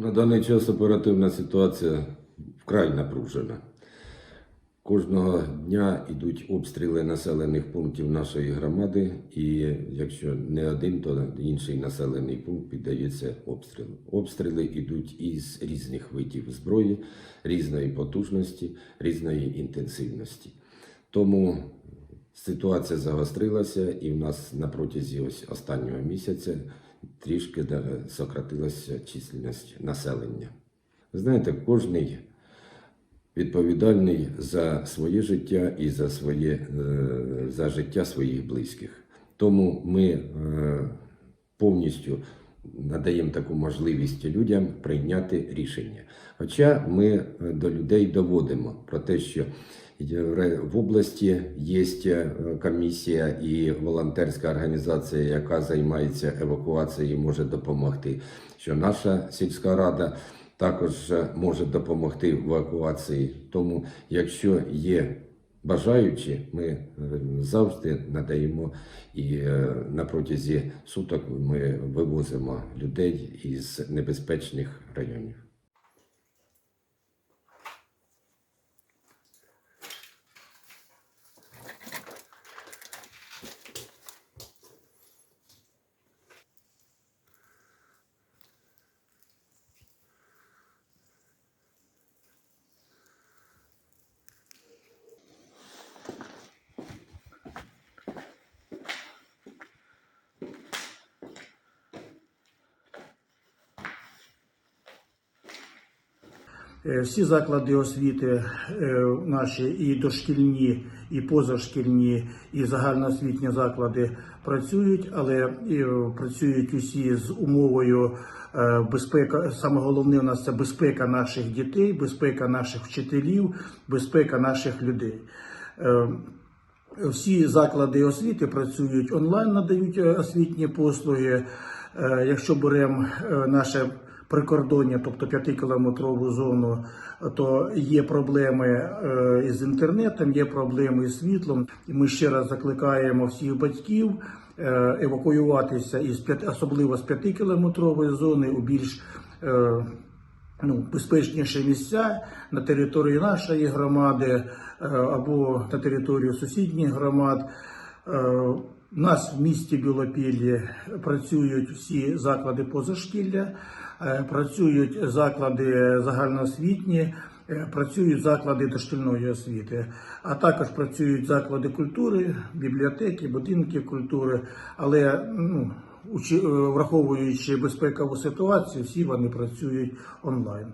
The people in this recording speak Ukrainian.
На даний час оперативна ситуація вкрай напружена. Кожного дня йдуть обстріли населених пунктів нашої громади, і якщо не один, то інший населений пункт піддається обстрілу. Обстріли йдуть із різних видів зброї, різної потужності, різної інтенсивності. Тому ситуація загострилася, і в нас на протязі ось останнього місяця трішки сократилася чисельність населення. Знаєте, кожний відповідальний за своє життя і за, своє, е, за життя своїх близьких. Тому ми е, повністю надаємо таку можливість людям прийняти рішення. Хоча ми е, до людей доводимо про те, що в області є е, комісія і волонтерська організація, яка займається евакуацією, і може допомогти. Що наша сільська рада також е, може допомогти в евакуації. Тому, якщо є бажаючі, ми е, завжди надаємо і е, на протязі суток ми вивозимо людей із небезпечних районів. Всі заклади освіти е, наші і дошкільні, і позашкільні, і загальноосвітні заклади працюють, але е, працюють усі з умовою е, безпека. Саме головне у нас це безпека наших дітей, безпека наших вчителів, безпека наших людей. Е, всі заклади освіти працюють онлайн, надають е, освітні послуги. Е, Якщо беремо е, наше прикордоння, тобто 5-кілометрову зону, то є проблеми е, із інтернетом, є проблеми з світлом. Ми ще раз закликаємо всіх батьків е, евакуюватися із особливо з 5-кілометрової зони у більш е, ну, безпечніші місця на території нашої громади або на територію сусідніх громад. У нас в місті Білопіллі працюють всі заклади позашкілля, е, працюють заклади загальноосвітні, е, працюють заклади дошкільної освіти, а також працюють заклади культури, бібліотеки, будинки культури. Але ну, е, враховуючи безпекову ситуацію, всі вони працюють онлайн.